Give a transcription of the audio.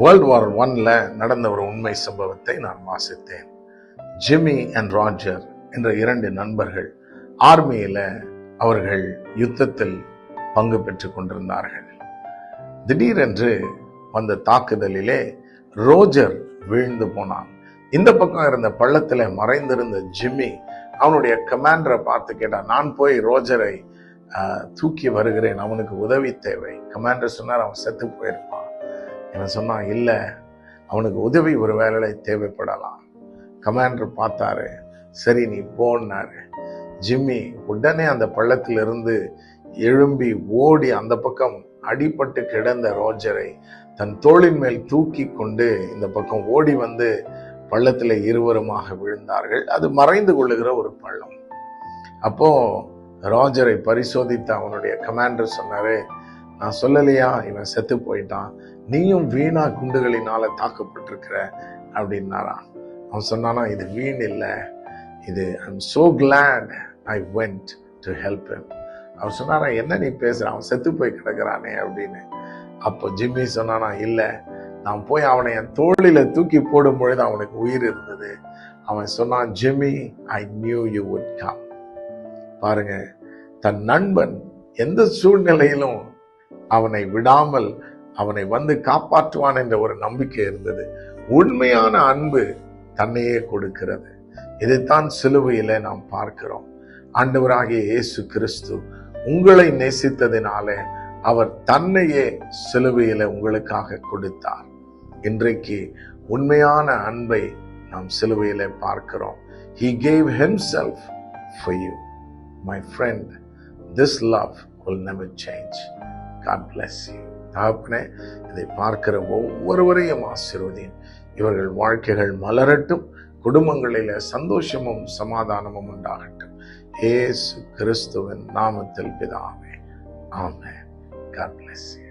World war ஒன்ல நடந்த ஒரு உண்மை சம்பவத்தை நான் வாசித்தேன். ஜிம்மி அண்ட் ராஜர் என்ற இரண்டு நண்பர்கள் ஆர்மியில அவர்கள் யுத்தத்தில் பங்கு பெற்று கொண்டிருந்தார்கள். திடீரென்று வந்த தாக்குதலிலே ரோஜர் வீழ்ந்து போனான். இந்த பக்கம் இருந்த பள்ளத்தில் மறைந்திருந்த ஜிம்மி அவனுடைய கமாண்டரை பார்த்து கேட்டான் நான் போய் ரோஜரை தூக்கி வருகிறேன் அவனுக்கு உதவி தேவை. கமாண்டர் சொன்னார் அவன் செத்து போயிருப்பான். இவன் சொன்னான் இல்லை அவனுக்கு உதவி ஒரு வேலை தேவைப்படலாம். கமாண்டர் பார்த்தாரு சரி நீ போன்னாரு. ஜிம்மி உடனே அந்த பள்ளத்திலிருந்து எழும்பி ஓடி அந்த பக்கம் அடிபட்டு கிடந்த ரோஜரை தன் தோளின் மேல் தூக்கி கொண்டு இந்த பக்கம் ஓடி வந்து பள்ளத்தில் இருவருமாக விழுந்தார்கள். அது மறைந்து கொள்ளுகிற ஒரு பள்ளம். அப்போ ரோஜரை பரிசோதித்த அவனுடைய கமாண்டர் சொன்னாரு நான் சொல்லலையா? இவன் செத்து போயிட்டான். நீயும் வீணா குண்டுகளினால தாக்கப்பட்டிருக்கிற அப்படின்னாராம் அவன் சொன்னானா இது வீண் இல்லை. இது I am so glad I went to help him. அவர் சொன்னாரா என்ன நீ பேசுற? அவன் செத்து போய் கிடக்குறானே அப்படின்னு. அப்போ ஜிம்மி சொன்னானா இல்லை நான் போய் அவனை என் தோளில தூக்கி போடும் பொழுது அவனுக்கு உயிர் இருந்தது. அவன் சொன்னான் Jimmy I knew you would come பாருங்க தன் நண்பன் எந்த சூழ்நிலையிலும் அவனை விடாமல் அவனை வந்து காப்பாற்றுவான் என்ற ஒரு நம்பிக்கை இருந்தது. உண்மையான அன்பு தன்னையே கொடுக்கிறது. இதைத்தான் சிலுவையில நாம் பார்க்கிறோம். ஆண்டவராகிய இயேசு கிறிஸ்து உங்களை நேசித்ததினாலே அவர் தன்னையே சிலுவையில உங்களுக்காக கொடுத்தார். இன்றைக்கு உண்மையான அன்பை நாம் சிலுவையில பார்க்கிறோம். He gave himself for you my friend this love will never change. God bless you. தகப்பனே இதை பார்க்கிற ஒவ்வொருவரையும் ஆசிர்வதேன். இவர்கள் வாழ்க்கைகள் மலரட்டும் குடும்பங்களில் சந்தோஷமும் சமாதானமும் உண்டாகட்டும். ஏசு கிறிஸ்துவின் நாமத்தில் பிதாமே ஆமே காட் பிளஸ் யூ